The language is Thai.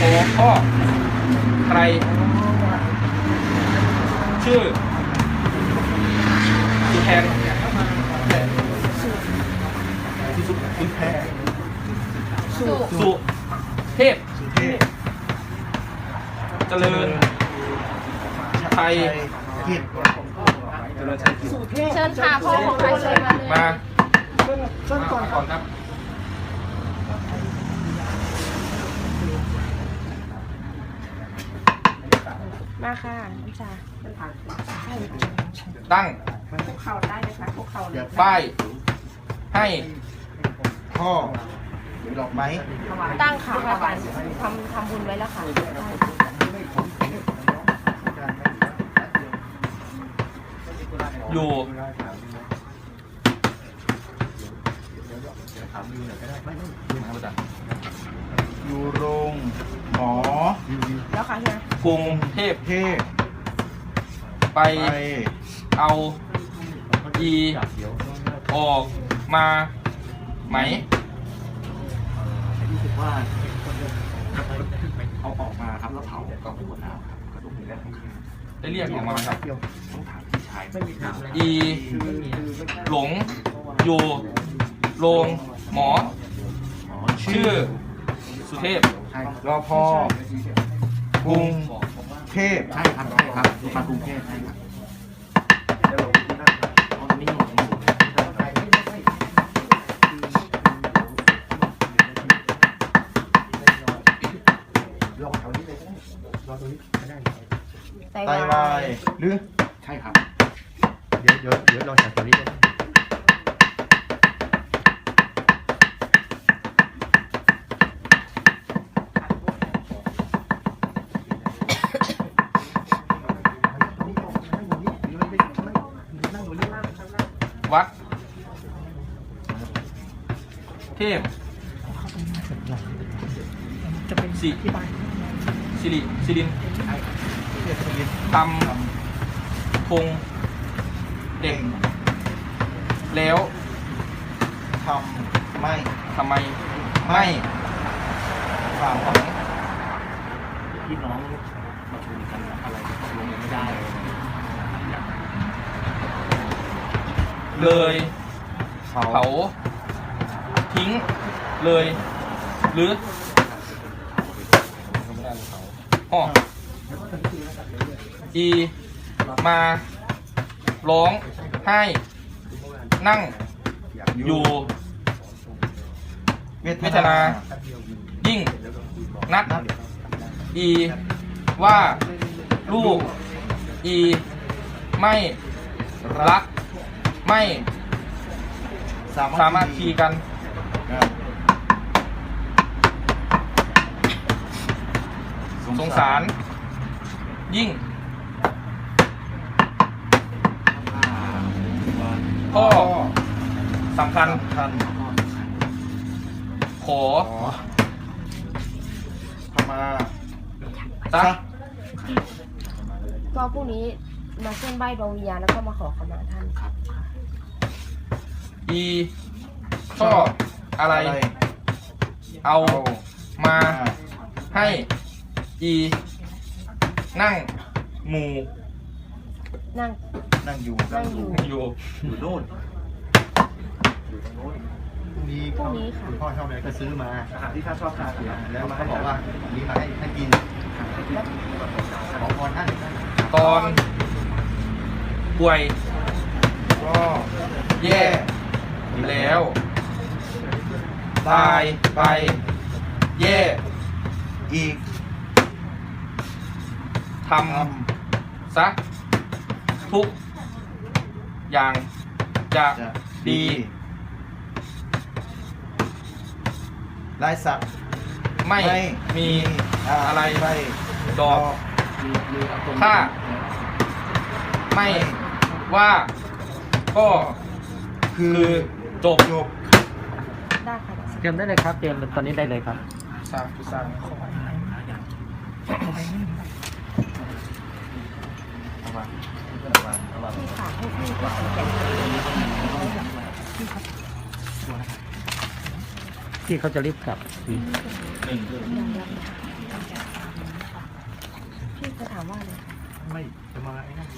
พ่อใคร ชื่อสุแทนที่สุดคุณแพ้สุสุเทพสุเทพเจริญไทยกิจเจริญชัยกิจเชิญค่ะพ่อของใครเชิญมาเลยมาเชิญเชิญก่อนมาก่อนครับ มาค่ะน้ำชาตั้งคุกเข่าได้เลยค่ะคุกเข่าเลยป้ายให้พ่อดอกไม้ตั้งค่ะพระอาจารย์ทำทำบุญไว้แล้วค่ะอยู่อยู่ โรงหมอแล้วค่ะเฮียกรุงเทพเทพไปไปเอาอีออกมาไหม รู้สึกว่าเอาออกมาครับแล้วเผาก็หัวน้ำครับกระดูกนี้แล้วต้องคืนได้เรียกออกมาไหมครับ ต้องถามพี่ชายไม่มีถามอีหลงอยู่โรงหมอ ชื่อ สุเทพใช่รอพอกรุงเทพใช่ครับใช่ครับดูมากรุงเทพใช่ครับเอาตรงนี้อยู่ตรงนี้ไตไตวาวายยหรือใช่ครับ เดี๋ยวเดี๋ยวเดี๋ยวลองจากตัวนี้ดูวัด เทพสิสิริสิรินทำพงเด็กแล้วทำไม่ทำไมไม่ฝากของพี่น้องมาคุยกันอะไรตกลงกันไม่ได้ เลยเลยเขาเผา ทิ้งเลย หรืออ้ออีมาร้องให้นั่งอยู่เวทนา ยิ่ง นัด อี ว่า ลูก อี ไม่ รัก ไม่ สามารถคีกัน สงสาร ยิ่ง พ่อสำคัญคันขอขอขมาซะก็พรุ่งนี้มาเส้นไหว้ดวงวิญญาณแล้วก็มาขอขมาท่านอีชอบอะไร เอาเอามามาให้อีนั่งหมู่นั่ง นั่งอยู่นั่งอยู่ อยู่อยู่โน่นพรุ่งนี้พรุ่งนี้ค่ะ คุณพ่อชอบอะไรก็ซื้อมาอาหารที่ข้าชอบทานแล้วเขาบอกว่าวันนี้มาให้ให้กินขอพรท่านตอนป่วยก็แย่แล้ว ตายไป แย่อีกททำซะทุกอย่างจะำจะดี ลายสักดิ์ไม่มีอะไรไปดอกมีมีเอาตรงถ้า ไม่ว่าก็คืคืออจบ จบ ได้ค่ะ เตรียมได้เลยครับ เตรียมตอนนี้ได้เลยครับสาธุสาธุเอามาเอามาที่ฝากให้พี่ที่ขอนแก่นที่เขาจะรีบกลับหนึ่งยังยังจะถามว่าอะไรคะไม่จะมาไอ้นั่น